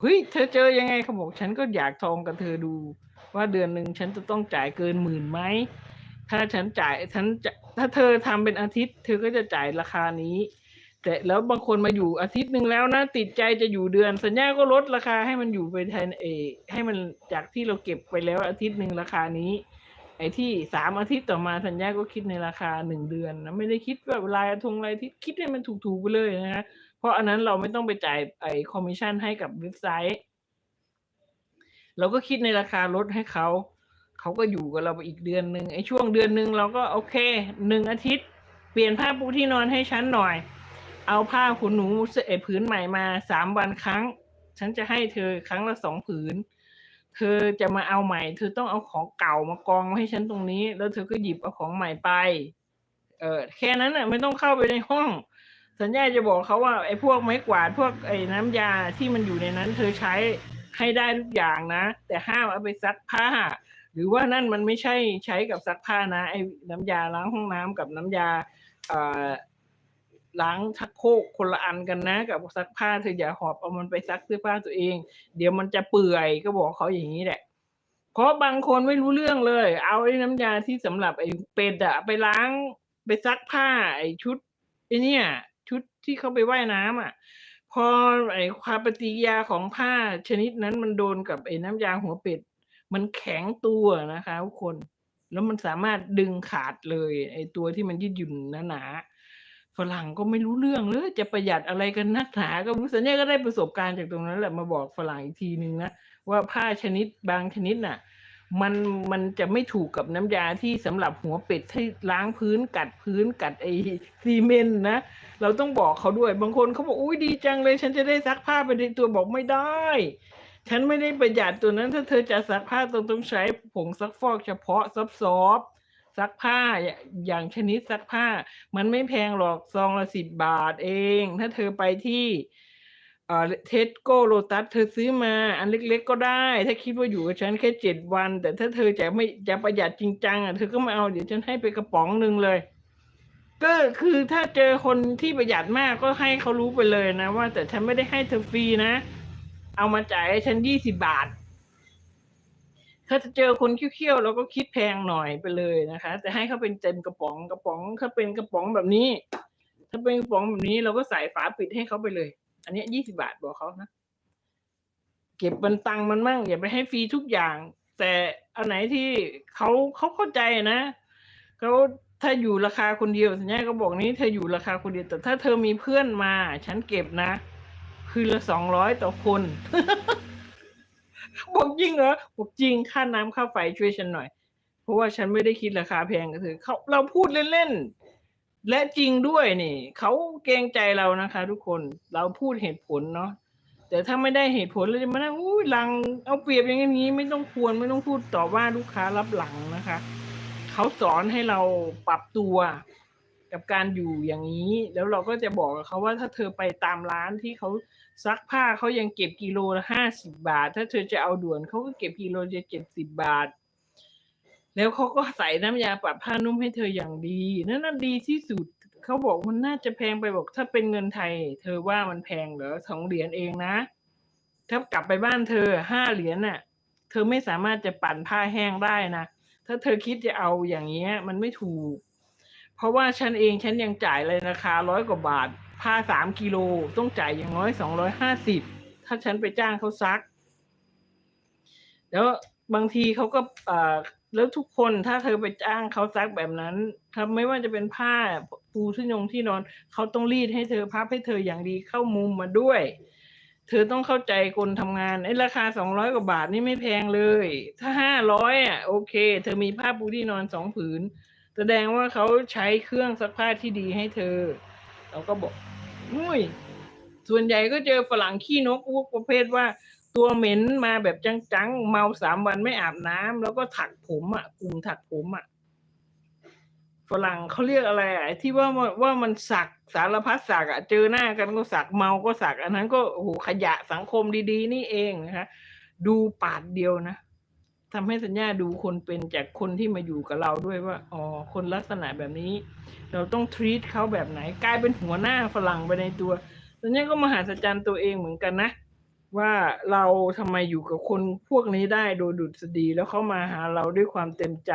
เฮ้ยเธอเจอยังไงเขาบอกฉันก็อยากทองกับเธอดู ว่าเดือนหนึ่งฉันจะต้องจ่ายเกินหมื่นไหมถ้าฉันจ่ายฉันจะถ้าเธอทำเป็นอาทิตย์ เธอก็จะจ่ายราคานี้ แต่แล้วบางคนมาอยู่อาทิตย์หนึ่งแล้วนะติดใจจะอยู่เดือน สัญญาก็ลดราคาให้มันอยู่ไปแทนเอให้มันจากที่เราเก็บไปแล้วอาทิตย์หนึ่งราคานี้ ไอ้ที่สามอาทิตย์ต่อมาสัญญาก็คิดในราคาหนึ่งเดือนนะไม่ได้คิดแบบรายทงรายทิตคิดให้มันถูกๆไปเลยนะฮะ เพราะอันนั้นเราไม่ต้องไปจ่ายไอ้คอมมิชชั่นให้กับเว็บไซต์ เราก็คิดในราคาลดให้เขา เขาก็อยู่กับเราไปอีกเดือนหนึ่งไอ้ช่วงเดือนหนึ่งเราก็โอเคหนึ่งอาทิตย์ เปลี่ยนผ้าปูที่นอนให้ฉันหน่อย เอาผ้าขนหนูเออผืนใหม่มาสามวันครั้ง ฉันจะให้เธอครั้งละสองผืนเธอจะมาเอาใหม่ เธอต้องเอาของเก่ามากองไว้ให้ฉันตรงนี้ แล้วเธอก็หยิบเอาของใหม่ไป เออแค่นั้นน่ะ ไม่ต้องเข้าไปในห้อง สัญญาจะบอกเขาว่าไอ้พวกไม้กวาดพวกไอ้น้ำยาที่มันอยู่ในนั้นเธอใช้ให้ได้ทุกอย่างนะ แต่ห้ามเอาไปซักผ้า หรือว่านั่นมันไม่ใช่ใช้กับซักผ้านะ ไอ้น้ำยาล้างห้องน้ำกับน้ำยาอล้างชักโครกคนละอันกันนะ กับซักผ้าเธออย่าหอบเอามันไปซักเสื้อผ้าตัวเอง เดี๋ยวมันจะเปื่อยก็บอกเขาอย่างนี้แหละเพราะบางคนไม่รู้เรื่องเลย เอาไอ้น้ำยาที่สำหรับไอ้เป็ดอะไปล้างไปซักผ้า ไอ้ชุดไอ้เนี่ย ที่เขาไปว่ายน้ำอะ พอไอ้ความปฏิกิริยาของผ้าชนิดนั้นมันโดนกับไอ้น้ำยาหัวเป็ด มันแข็งตัวนะคะทุกคน แล้วมันสามารถดึงขาดเลย ไอ้ตัวที่มันยืดหยุ่นหนาๆฝรั่งก็ไม่รู้เรื่องเลยจะประหยัดอะไรกันนักหนาก็รู้สัญญาก็ได้ประสบการณ์จากตรงนั้นแหละมาบอกฝรั่งอีกทีนึงนะว่าผ้าชนิดบางชนิดน่ะ มันมันจะไม่ถูกกับน้ำยาที่สำหรับหัวเป็ดที่ล้างพื้นกัดพื้นกัดไอซีเมนต์นะ เราต้องบอกเขาด้วยบางคนเขาบอกอุ้ยดีจังเลย ฉันจะได้ซักผ้าไปในตัวบอกไม่ได้ ฉันไม่ได้ประหยัดตัวนั้นถ้าเธอจะซักผ้าต้องต้องใช้ผงซักฟอกเฉพาะซับซอบซักผ้าอย่างชนิดซักผ้า มันไม่แพงหรอกซองละสิบบาทเอง ถ้าเธอไปที่ เอ่อเทสโก้โลตัสเธอซื้อมา อันเล็กๆก็ได้ ถ้าคิดว่าอยู่กับฉันแค่เจ็ดวัน แต่ถ้าเธอจะไม่จะประหยัดจริงจังอะเธอก็มาเอาเดี๋ยวฉันให้ไปกระป๋องหนึ่งเลย ก็คือถ้าเจอคนที่ประหยัดมากก็ให้เขารู้ไปเลยนะ ว่า แต่ฉันไม่ได้ให้เธอฟรีนะ เอามาจ่ายให้ฉันยี่สิบาท ถ้าจะเจอคนเคี้ยวๆเราก็คิดแพงหน่อยไปเลยนะคะ แต่ให้เขาเป็นเต็มกระป๋องกระป๋องถ้าเป็นกระป๋องแบบนี้ ถ้าเป็นกระป๋องแบบนี้เราก็ใส่ฝาปิดให้เขาไปเลย อันนี้ยี่สิบาทบอกเขานะ เก็บบันตังค์มันมั่งอย่าไปให้ฟรีทุกอย่าง แต่อันไหนที่เขาเขาเข้าใจนะเขาถ้าอยู่ราคาคนเดียวสัญญาก็บอกนี้เธออยู่ราคาคนเดียวแต่ถ้าเธอมีเพื่อนมา ฉันเก็บนะ คืนละสองร้อยต่อคนบอกจริงเหรอบอกจริงค่าน้ำค่าไฟช่วยฉันหน่อย เพราะว่าฉันไม่ได้คิดราคาแพงกับเธอเขาเราพูดเล่นๆ และจริงด้วยนี่เขาเกรงใจเรานะคะ ทุกคนเราพูดเหตุผลเนาะแต่ถ้าไม่ได้เหตุผลเราจะมานั่งอุ้ยลังเอาเปรียบอย่างนี้ไม่ต้องควรไม่ต้องพูดต่อว่าลูกค้ารับหลังนะคะเขาสอนให้เราปรับตัวกับการอยู่อย่างนี้ แล้วเราก็จะบอกกับเขาว่าถ้าเธอไปตามร้านที่เขาซักผ้าเขายังเก็บกิโลละห้าสิบบาท ถ้าเธอจะเอาด่วนเขาก็เก็บกิโลจะเจ็ดสิบบาท แล้วเขาก็ใส่น้ำยาปรับผ้านุ่มให้เธออย่างดีนั่นน่ะดีที่สุดเขาบอกมันน่าจะแพงไปบอก ถ้าเป็นเงินไทย เธอว่ามันแพงเหรอสองเหรียญเองนะถ้ากลับไปบ้านเธอห้าเหรียญน่ะ เธอไม่สามารถจะปั่นผ้าแห้งได้นะถ้าเธอคิดจะเอาอย่างเงี้ย มันไม่ถูก เพราะว่าฉันเองฉันยังจ่ายเลยราคาร้อยกว่าบาท ผ้าสามกิโลต้องจ่ายอย่างน้อยสองร้อยห้าสิบถ้าฉันไปจ้างเขาซัก แล้วบางทีเขาก็อ่อ แล้วทุกคนถ้าเธอไปจ้างเขาซักแบบนั้นถ้าไม่ว่าจะเป็นผ้าปูที่นงที่นอน เขาต้องรีดให้เธอพับให้เธออย่างดีเข้ามุมมาด้วย เธอต้องเข้าใจคนทำงานไอ้ราคาสองร้อยกว่าบาทนี่ไม่แพงเลย ถ้าห้าร้อยอะโอเค เธอมีผ้าปูที่นอนสองผืน แสดงว่าเขาใช้เครื่องซักผ้าที่ดีให้เธอ เราก็บอกอุ้ยส่วนใหญ่ก็เจอฝรั่งขี้นกพวกประเภทว่า ตัวเหม็นมาแบบจังๆ เมาสามวันไม่อาบน้ำแล้วก็ถักผมอะกลุ่มถักผมอะฝรั่งเขาเรียกอะไรอะที่ว่าว่ามันสักสารพัดสักอะเจอหน้ากันก็สักเมาก็สัก อันนั้นก็โอ้โหขยะสังคมดีๆ นี่เองนะคะดูปาดเดียวนะทำให้สัญญาดูคนเป็นจากคนที่มาอยู่กับเราด้วยว่าอ๋อคนลักษณะแบบนี้ เราต้องทรีตเขาแบบไหนกลายเป็นหัวหน้าฝรั่งไปในตัวสัญญาก็มหัศจรรย์ตัวเองเหมือนกันนะ ว่าเราทำไมอยู่กับคนพวกนี้ได้โดยดุษฎีแล้วเขามาหาเราด้วยความเต็มใจ